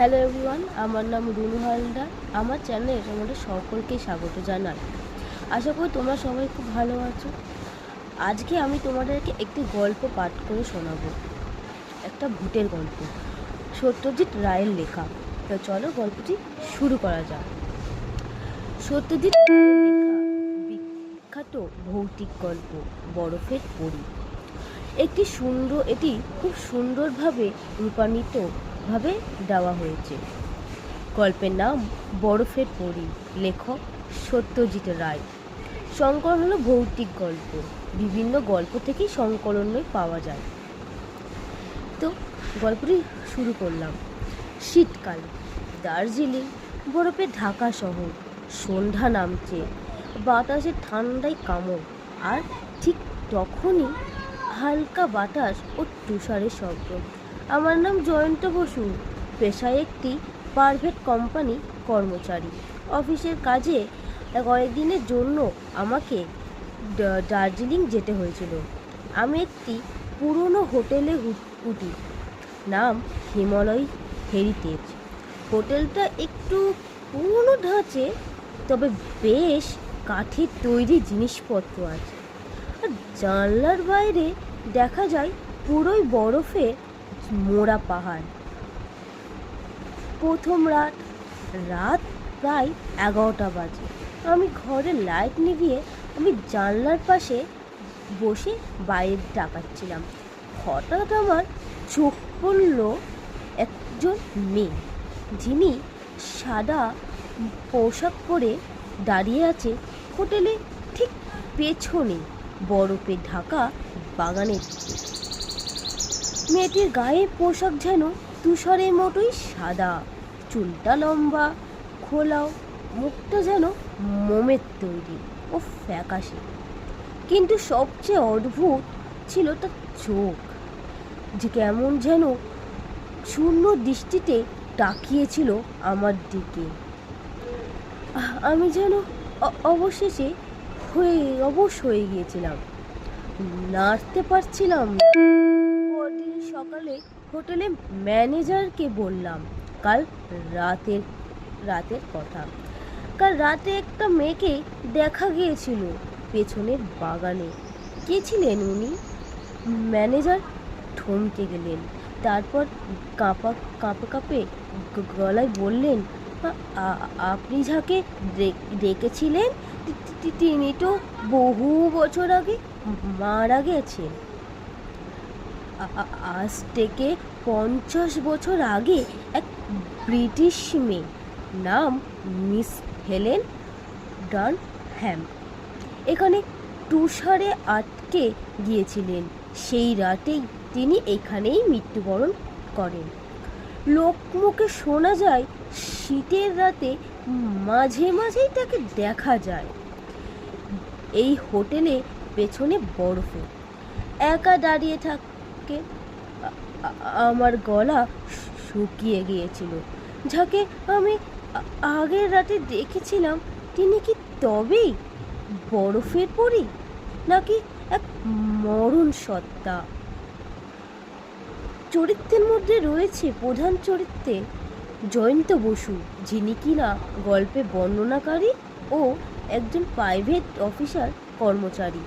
Hello everyone আমার নাম রুনু হালদার। আমার চ্যানেলে তোমাদের সকলকে স্বাগত জানাই। আশা করি তোমরা সবাই খুব ভালো আছো। আজকে আমি তোমাদেরকে একটি গল্প পাঠ করে শোনাবো। একটা ভূতের গল্প। সত্যজিৎ রায়ের লেখা। তো চলো গল্পটি শুরু করা যাক। সত্যজিৎ বিখ্যাত ভৌতিক গল্প, বরফের পরী। একটি সুন্দর, এটি খুব সুন্দরভাবে রূপান্বিত ভাবে দেওয়া হয়েছে। গল্পের নাম বরফের পরী, লেখক সত্যজিৎ রায়। সংকলন হলো ভৌতিক গল্প, বিভিন্ন গল্প থেকেই সংকলনই পাওয়া যায়। তো গল্পটি শুরু করলাম। শীতকাল, দার্জিলিং, বরফে ঢাকা শহর, সন্ধ্যা নামছে, বাতাসে ঠান্ডায় কামড়, আর ঠিক তখনই হালকা বাতাস ও তুষারের শব্দ। আমার নাম জয়ন্ত বসু, পেশায় একটি প্রাইভেট কোম্পানি কর্মচারী। অফিসের কাজে কয়েকদিনের জন্য আমাকে দার্জিলিং যেতে হয়েছিল। আমি একটি পুরনো হোটেলে উঠি নাম হিমালয় হেরিটেজ। হোটেলটা একটু পুরনো ঢাঁচে তবে বেশ কাঠের তৈরি জিনিসপত্র আছে। আর জানলার বাইরে দেখা যায় পুরোই বরফে মোড়া পাহাড়। প্রথম রাত রাত প্রায় এগারোটা বাজে। আমি ঘরে লাইট নিভিয়ে আমি জানলার পাশে বসে বাইরে তাকাচ্ছিলাম। হঠাৎ আমার চোখ পড়ল একজন মেয়ে, যিনি সাদা পোশাক পরে দাঁড়িয়ে আছে হোটেলে ঠিক পেছনে। বরফে ঢাকা বাগানের দিকে মেয়েটির গায়ে পোশাক যেন তুষারের মতোই সাদা। চুলটা লম্বা, খোলাও, মুখটা যেন মোমের তৈরি ও ফ্যাকাশে। কিন্তু সবচেয়ে অদ্ভুত ছিল তার চোখ, যে কেমন যেন শূন্য দৃষ্টিতে তাকিয়েছিল আমার দিকে। আমি যেন অবশেষে হয়ে, অবশ হয়ে গিয়েছিলাম। নাড়তে পারছিলাম। পরদিন সকালে হোটেলে ম্যানেজারকে বললাম, কাল রাতের রাতের কথা। কাল রাতে একটা মেয়েকে দেখা গিয়েছিল পেছনের বাগানে। কে ছিলেন উনি? ম্যানেজার থমকে গেলেন, তারপর কাঁপা, কাঁপে কাঁপে গলায় বললেন, "আ- আ- আপনি যাকে তি- তিনি তো বহু বছর আগে মারা গেছেন। আজ থেকে পঞ্চাশ বছর আগে এক ব্রিটিশ মেয়ে নাম মিস হেলেন ডান হ্যাম এখানে তুষারে আটকে গিয়েছিলেন। সেই রাতেই তিনি এখানেই মৃত্যুবরণ করেন। লোকমুখে শোনা যায়, শীতের রাতে মাঝে মাঝেই তাকে দেখা যায়। এই হোটেলে পেছনে বরফে। একা দাঁড়িয়ে থাকে আমার গলা শুকিয়ে গিয়েছিল। যাকে আমি আগের রাতে দেখেছিলাম, তিনি কি তবেই বরফের পরি নাকি এক মরণ সত্তা? চরিত্রের মধ্যে রয়েছে প্রধান চরিত্রে জয়ন্ত বসু, যিনি কিনা গল্পে বর্ণনাকারী ও একজন প্রাইভেট অফিসার কর্মচারী।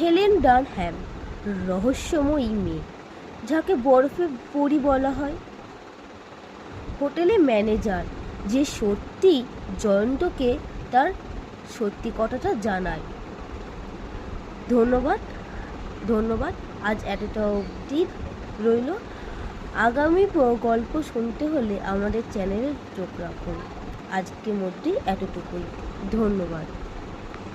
হেলেন ডান হ্যাম রহস্যময়ী মেয়ে, যাকে বরফে পরি বলা হয়। হোটেলে ম্যানেজার, যে সত্যি জয়ন্তকে তার সত্যি কথাটা জানায়। ধন্যবাদ ধন্যবাদ, আজ এতটা অবধি রইল। আগামী গল্প শুনতে হলে আমাদের চ্যানেলে চোখ রাখুন। আজকের মধ্যেই এতটুকুই। ধন্যবাদ।